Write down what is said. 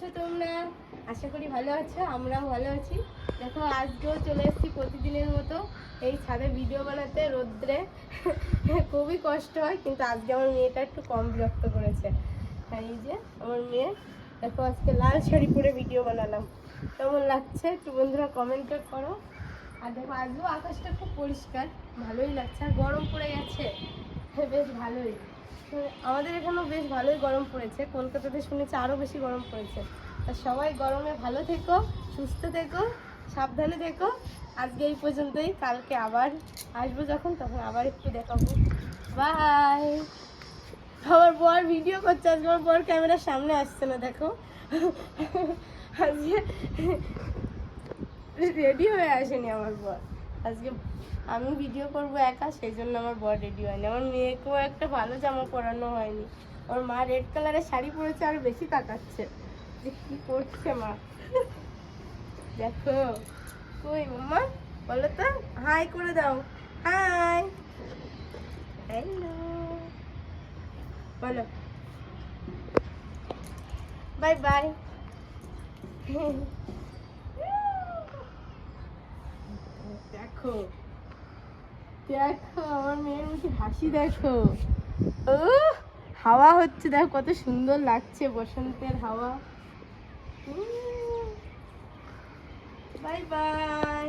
আছো তোমরা? আশা করি ভালো আছো, আমরাও ভালো আছি। দেখো, আজকেও চলে এসেছি প্রতিদিনের মতো এই ছাদে ভিডিও বানাতে রোদ্রে। খুবই কষ্ট হয়, কিন্তু আজকে আমার মেয়েটা একটু কম বিরক্ত করেছে। এই যে, আমার মেয়ে, দেখো, আজকে লাল শাড়ি পরে ভিডিও বানালাম। কেমন লাগছে? একটু বন্ধুরা কমেন্টে করো আর দেখো আজকেও আকাশটা খুব পরিষ্কার, ভালোই লাগছে। আর গরম পড়ে গেছে। হ্যাঁ, বেশ ভালোই। আমাদের এখানেও বেশ ভালোই গরম পড়েছে। কলকাতাতে শুনেছি আরও বেশি গরম পড়েছে। তা সবাই গরমে ভালো থেকো সুস্থ থেকো সাবধানে থেকো। আজকে এই পর্যন্তই। কালকে আবার আসব যখন তখন আবার একটু দেখাবো। বাই। আমার বর ভিডিও করছে আজকে আমার বর ক্যামেরার সামনে আসছে না দেখো। আজকে রেডি হয়ে আসেনি আমার বর। আজকে আমি ভিডিও করব একা, সেই জন্য আমার বর রেডি হয়নি। আমার মেয়েকেও একটা ভালো জামা পরানো হয়নি। ওর মা রেড কালারের শাড়ি পরেছে আর বেশি তাকাচ্ছে। যে কি করছে মা? দেখো। কই মাম্মা? বলো তো। হাই করে দাও। হাই হ্যালো বলো। বাই বাই দেখো। দেখো, আমার মেয়ের মুখে হাসি দেখো। ও হাওয়া হচ্ছে, দেখো কত সুন্দর লাগছে বসন্তের হাওয়া। Bye bye